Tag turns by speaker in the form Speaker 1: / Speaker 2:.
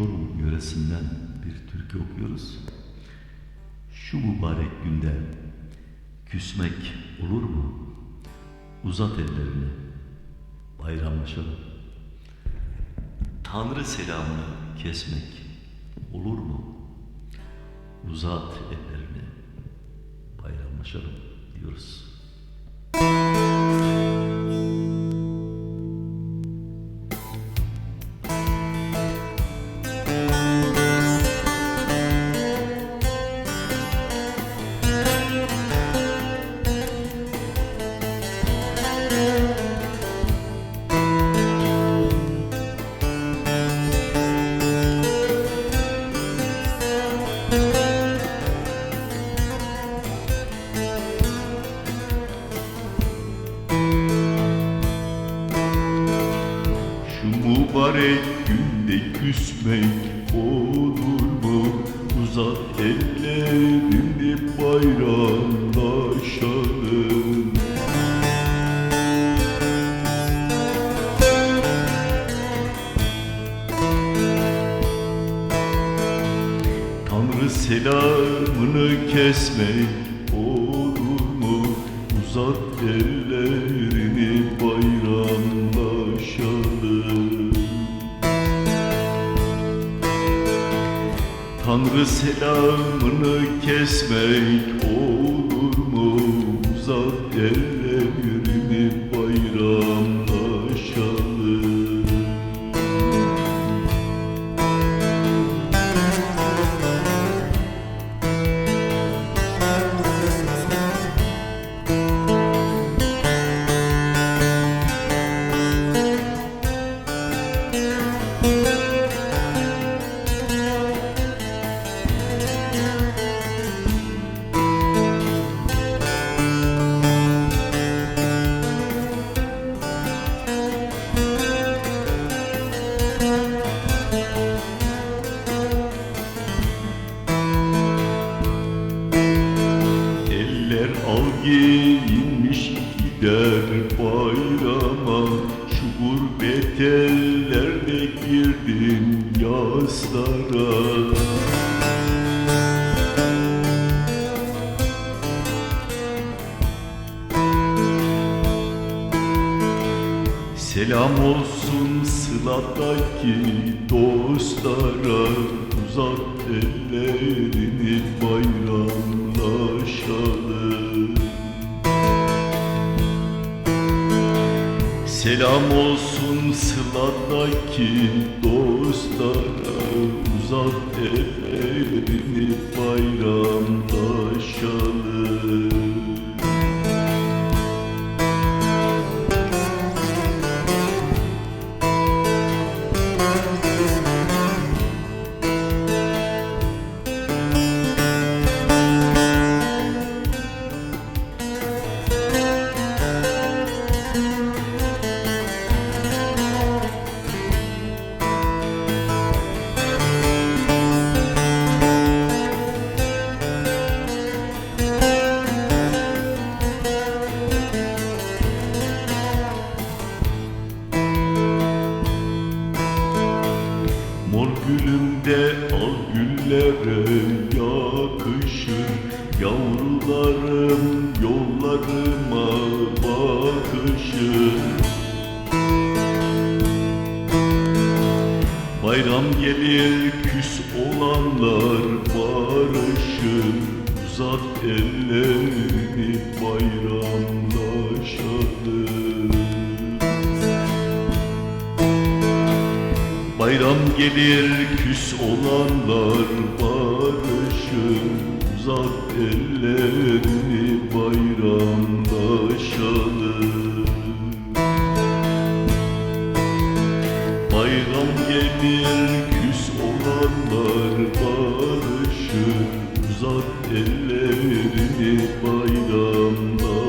Speaker 1: Çorum yöresinden bir türkü okuyoruz. Şu mübarek günde küsmek olur mu? Uzat ellerini, bayramlaşalım. Tanrı selamını kesmek olur mu? Uzat ellerini, bayramlaşalım diyoruz. Mübarek günde küsmek olur mu? Uzat ellerini bayramlaşalım. Tanrı selamını kesmek olur mu? Uzat ellerini Tanrı selamını kesmek olur mu? Uzat ellerini giyinmiş gider bayrama. Şu gurbet ellerde girdin yaslara Selam olsun sıladaki dostlara. Uzat ellerini bayramlaşalım Selam olsun sıladaki dostlara Uzat ellerini bayramlaşalım Mor gülüm al güllere yakışır. Yavrularım yollarıma bakışır. Bayram gelir küs olanlar barışır. Uzat ellerini bayramlaşalım Bayram gelir küs olanlar barışır. Uzat ellerini bayramlaşalım Bayram gelir küs olanlar barışır. Uzat ellerini bayramlaşalım